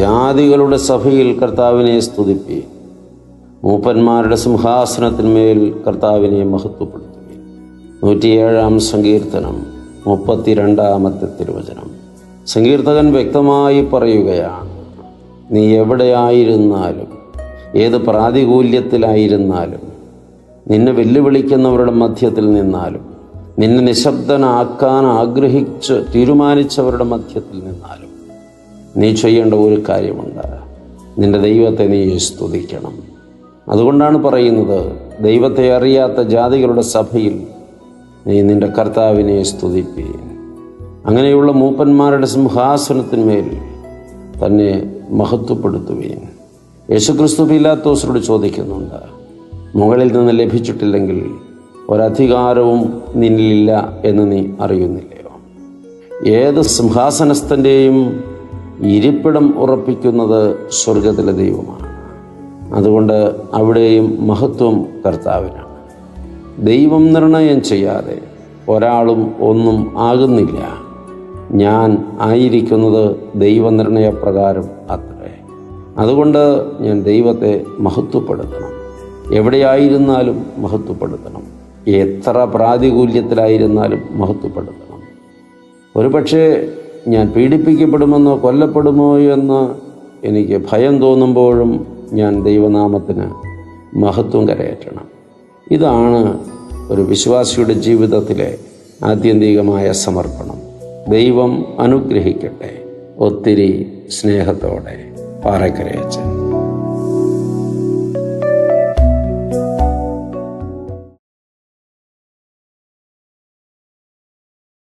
ജാതികളുടെ സഭയിൽ കർത്താവിനെ സ്തുതിപ്പി. മൂപ്പന്മാരുടെ സിംഹാസനത്തിന്മേൽ കർത്താവിനെ മഹത്വപ്പെടുത്തുകയും നൂറ്റിയേഴാം സങ്കീർത്തനം മുപ്പത്തിരണ്ടാമത്തെ തിരുവചനം. സങ്കീർത്തകൻ വ്യക്തമായി പറയുകയാണ് നീ എവിടെയായിരുന്നാലും ഏത് പ്രാതികൂല്യത്തിലായിരുന്നാലും നിന്നെ വെല്ലുവിളിക്കുന്നവരുടെ മധ്യത്തിൽ നിന്നാലും നിന്നെ നിശബ്ദനാക്കാൻ ആഗ്രഹിച്ച് തീരുമാനിച്ചവരുടെ മധ്യത്തിൽ നിന്നാലും നീ ചെയ്യേണ്ട ഒരു കാര്യമുണ്ട്. നിന്റെ ദൈവത്തെ നീ സ്തുതിക്കണം. അതുകൊണ്ടാണ് പറയുന്നത് ദൈവത്തെ അറിയാത്ത ജാതികളുടെ സഭയിൽ നീ നിന്റെ കർത്താവിനെ സ്തുതിപ്പീൻ അങ്ങനെയുള്ള മൂപ്പന്മാരുടെ സിംഹാസനത്തിന്മേൽ തന്നെ മഹത്വപ്പെടുത്തുകയും യേശുക്രിസ്തു പിലാത്തോസിനോട് ചോദിക്കുന്നുണ്ട് മുകളിൽ നിന്ന് ലഭിച്ചിട്ടില്ലെങ്കിൽ ഒരധികാരവും നിന്നിലില്ല എന്ന് നീ അറിയുന്നില്ലയോ? ഏത് സിംഹാസനസ്ഥന്റെയും ഇരിപ്പിടം ഉറപ്പിക്കുന്നത് സ്വർഗത്തിലെ ദൈവമാണ്. അതുകൊണ്ട് അവിടെയും മഹത്വം കർത്താവിനാണ്. ദൈവം നിർണയം ചെയ്യാതെ ഒരാളും ഒന്നും ആകുന്നില്ല. ഞാൻ ആയിരിക്കുന്നത് ദൈവനിർണയപ്രകാരം അത്രേ. അതുകൊണ്ട് ഞാൻ ദൈവത്തെ മഹത്വപ്പെടുത്തണം. എവിടെയായിരുന്നാലും മഹത്വപ്പെടുത്തണം. എത്ര പ്രാതികൂല്യത്തിലായിരുന്നാലും മഹത്വപ്പെടുത്തണം. ഒരുപക്ഷെ ഞാൻ പീഡിപ്പിക്കപ്പെടുമെന്നോ കൊല്ലപ്പെടുമോ എന്ന് എനിക്ക് ഭയം തോന്നുമ്പോഴും ഞാൻ ദൈവനാമത്തിന് മഹത്വം കരയേറ്റണം. ഇതാണ് ഒരു വിശ്വാസിയുടെ ജീവിതത്തിലെ ആത്യന്തികമായ സമർപ്പണം. ദൈവം അനുഗ്രഹിക്കട്ടെ. ഒത്തിരി സ്നേഹത്തോടെ പാറക്കരയച്ചൻ.